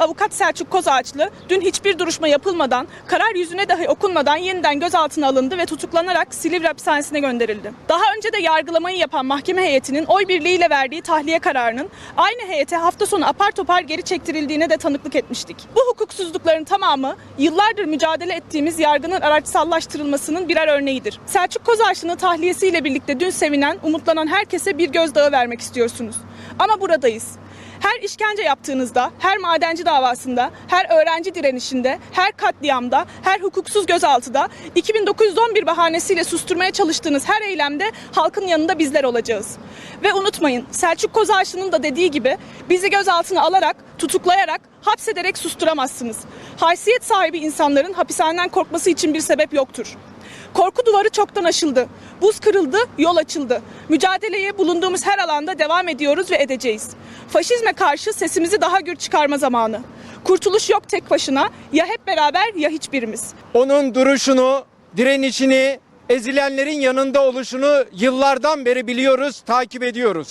Avukat Selçuk Kozağaçlı dün hiçbir duruşma yapılmadan, karar yüzüne dahi okunmadan yeniden gözaltına alındı ve tutuklanarak Silivri hapishanesine gönderildi. Daha önce de yargılamayı yapan mahkeme heyetinin oy birliğiyle verdiği tahliye kararının aynı heyete hafta sonu apar topar geri çektirildiğine de tanıklık etmiştik. Bu hukuksuzlukların tamamı yıllardır mücadele ettiğimiz yargının araçsallaştırılmasının birer örneğidir. Selçuk Kozağaçlı'nın tahliyesiyle birlikte dün sevinen, umutlanan herkese bir gözdağı vermek istiyorsunuz. Ama buradayız. Her işkence yaptığınızda, her madenci davasında, her öğrenci direnişinde, her katliamda, her hukuksuz gözaltıda, 2911 bahanesiyle susturmaya çalıştığınız her eylemde halkın yanında bizler olacağız. Ve unutmayın Selçuk Kozağaçlı'nın da dediği gibi bizi gözaltına alarak, tutuklayarak, hapsederek susturamazsınız. Haysiyet sahibi insanların hapishaneden korkması için bir sebep yoktur. Korku duvarı çoktan aşıldı. Buz kırıldı, yol açıldı. Mücadeleye bulunduğumuz her alanda devam ediyoruz ve edeceğiz. Faşizme karşı sesimizi daha gür çıkarma zamanı. Kurtuluş yok tek başına. Ya hep beraber ya hiçbirimiz. Onun duruşunu, direnişini, ezilenlerin yanında oluşunu yıllardan beri biliyoruz, takip ediyoruz.